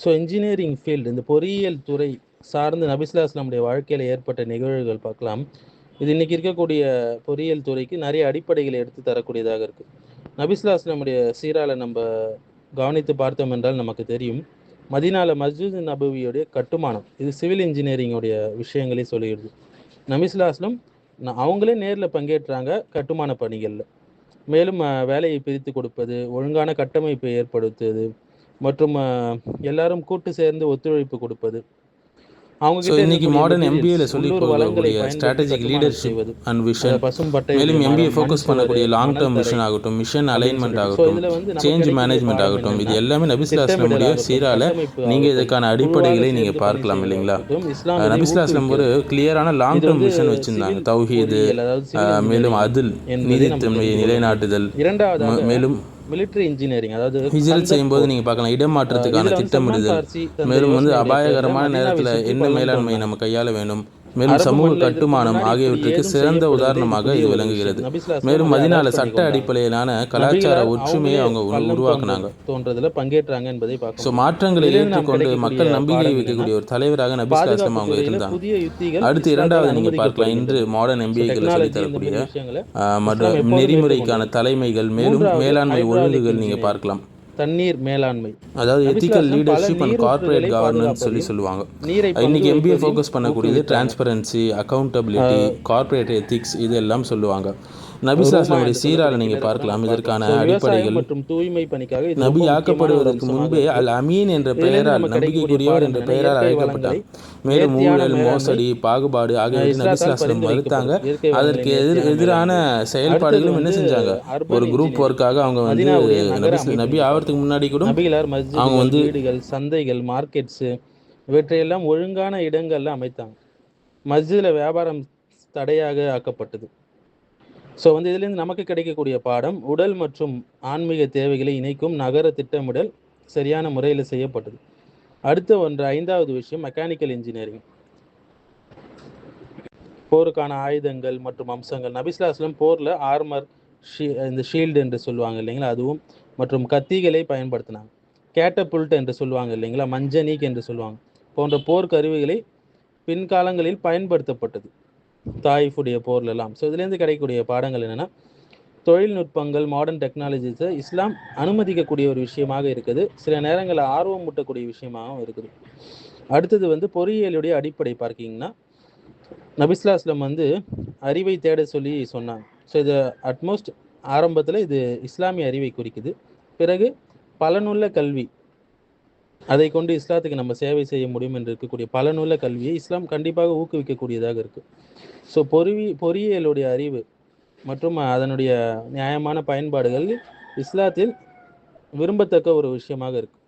So engineering field இந்த பொறியியல் துறை சார்ந்து நபிஸ்லாஸ்லாமுடைய வாழ்க்கையில் ஏற்பட்ட நிகழ்வுகள் பார்க்கலாம். இது இன்னைக்கு இருக்கக்கூடிய பொறியியல் துறைக்கு நிறைய அடிப்படைகளை எடுத்து தரக்கூடியதாக இருக்குது நபிஸ்லாஸ்லாமுடைய சீரால நம்ம கவனித்து பார்த்தோம் என்றால் நமக்கு தெரியும். மதினால மஸ்ஜித் நபவியுடைய கட்டுமானம் இது சிவில் இன்ஜினியரிங்குடைய விஷயங்களே சொல்லிடுது. நபிஸ்லாஸ்லம் அவங்களே நேரில் பங்கேற்றாங்க கட்டுமான பணிகளில். மேலும் வேலையை பிரித்து கொடுப்பது ஒழுங்கான கட்டமைப்பை ஏற்படுத்துவது மற்றும் எல்லாரும் கூட்டு சேர்ந்து ஒத்துழைப்பு கொடுப்பது. அவங்க இன்னைக்கு மாடர்ன் எம்பிஏல சொல்லி பயன்படுத்தி ஸ்ட்ராட்டஜிக் லீடர்ஷிப். அண்ட் விஷன் மேலும் எம்பிஏ ஃபோக்கஸ் பண்ணக்கூடிய லாங் டேர்ம் விஷன் ஆகட்டும் மிஷன் அலைன்மெண்ட் ஆகட்டும் சேஞ்ச் மேனேஜ்மெண்ட் ஆகட்டும். இது எல்லாமே நபிஸ்லாஸ்லமுடைய சீரால. நீங்க இதுக்கான அடிப்படைகளை நீங்க பார்க்கலாம் இல்லைங்களா? நபிஸ்லாஸ்லம் ஒரு. கிளியரான லாங் டேர்ம் விஷன் வச்சிருந்தாங்க. தௌஹீது மேலும் அதில் நீதித்தன்மையை. நிலைநாட்டுதல் மேலும் மிலிட்டரி இன்ஜினியரிங் அதாவது கந்தக் செய்யும்போது. நீங்க பார்க்கலாம் இடமாற்றத்துக்கான திட்டமிடுதல் மேலும் வந்து அபாயகரமான நேரத்தில் என்ன மேலாண்மை. நம்ம கையாள வேண்டும் மேலும் சமூக கட்டுமானம் ஆகியவற்றுக்கு சிறந்த உதாரணமாக இது விளங்குகிறது மேலும் மதினால சட்ட. அடிப்படையிலான கலாச்சார ஒற்றுமையை அவங்க உருவாக்குனாங்க தோன்ற- தோன்றதுல பங்கேற்றாங்க என்பதை பார்க்க ஸோ. மாற்றங்களை ஏற்றுக்கொண்டு மக்கள் நம்பிக்கை வைக்கக்கூடிய ஒரு தலைவராக நபிஸ்லாஸ்லாம் பாதுகாப்பு அவங்க இருந்தாங்க அடுத்து இரண்டாவது நீங்க பார்க்கலாம் இன்று. மாடர்ன் எம்பிஏக்களை சொல்லி டெக்னாலஜி இந்த தரக்கூடிய மாதிரி விஷயங்களை ஆஹ், இஸ்லாம் மற்றும் எப்போதுமே நெறிமுறைக்கான. தலைமைகள் மேலும் மேலாண்மை ஒழுங்குகள் நீங்க. பார்க்கலாம் தண்ணீர் மேலாண்மை. அதாவது ethical leadership and corporate governance சொல்லி சொல்லுவாங்க. இன்னைக்கு எம்பிஏ ஃபோக்கஸ் பண்ணக்கூடியது. டிரான்ஸ்பரன்சி அக்கௌண்டபிலிட்டி கார்ப்பரேட் எத்திக்ஸ் இது எல்லாம் சொல்லுவாங்க. நபிஸ்லாஸ்லமுடைய சீரால நீங்க பார்க்கலாம். இதற்கான அடிப்படைகள் மற்றும் தூய்மை பணிக்காக நபி ஆக்கப்படுவதற்கு முன்பே அல் அமீன் என்ற பெயரால் நம்பிக்கைக்குரியவர் என்ற பெயரால் அழைக்கப்பட்டார். மேலும் ஊழல் மோசடி பாகுபாடு இஸ்லாத்தால் நபிஸ்லாஸ்லம் மறுத்தாங்க. அதற்கு எதிர் எதிரான. செயல்பாடுகளும் என்ன செஞ்சாங்க? ஒரு குரூப். ஒர்க்காக அவங்க வந்து நபி நபி ஆவறதுக்கு முன்னாடி கூட அவங்க வந்து வீடுகள் சந்தைகள் மார்க்கெட்ஸு இவற்றையெல்லாம் ஒழுங்கான இடங்கள்ல அமைத்தாங்க. மஸ்ஜிதில் வியாபாரம் தடையாக ஆக்கப்பட்டது. ஸோ வந்து இதுலேருந்து நமக்கு கிடைக்கக்கூடிய பாடம் உடல் மற்றும் ஆன்மீக தேவைகளை இணைக்கும் நகர திட்டமிடல் சரியான முறையில் செய்யப்பட்டது. அடுத்த ஒன்று ஐந்தாவது விஷயம் மெக்கானிக்கல் இன்ஜினியரிங் போருக்கான ஆயுதங்கள் மற்றும் அம்சங்கள். நபிஸ்லாஸ்லம் போரில் ஆர்மர் ஷீ இந்த ஷீல்டு என்று சொல்லுவாங்க இல்லைங்களா அதுவும் மற்றும் கத்திகளை பயன்படுத்தினாங்க. கேட்டபுல்ட் என்று சொல்லுவாங்க இல்லைங்களா மஞ்சனீக் என்று சொல்லுவாங்க. போன்ற போர் கருவிகளை பின்காலங்களில் பயன்படுத்தப்பட்டது. தாயிஃபுடைய போர்லெல்லாம் ஸோ இதுலேருந்து கிடைக்கக்கூடிய பாடங்கள் என்னென்னா தொழில்நுட்பங்கள் மாடர்ன் டெக்னாலஜிஸை இஸ்லாம் அனுமதிக்கக்கூடிய ஒரு விஷயமாக இருக்குது. சில நேரங்களில் ஆர்வம் மூட்டக்கூடிய விஷயமாகவும் இருக்குது. அடுத்தது வந்து பொறியியலுடைய அடிப்படை பார்க்கிங்கன்னா நபிஸ்லா இஸ்லாம் வந்து அறிவை தேட சொல்லி சொன்னாங்க. ஸோ இது அட்மோஸ்ட் ஆரம்பத்தில் இது இஸ்லாமிய அறிவை குறிக்குது. பிறகு பலனுள்ள கல்வி அதை கொண்டு இஸ்லாத்துக்கு நம்ம சேவை செய்ய முடியும் என்று இருக்கக்கூடிய பலனுள்ள கல்வியை இஸ்லாம் கண்டிப்பாக ஊக்குவிக்கக்கூடியதாக இருக்குது ஸோ பொறிவி பொறியியலுடைய அறிவு மற்றும் அதனுடைய நியாயமான பயன்பாடுகள் இஸ்லாத்தில் விரும்பத்தக்க ஒரு விஷயமாக இருக்கு.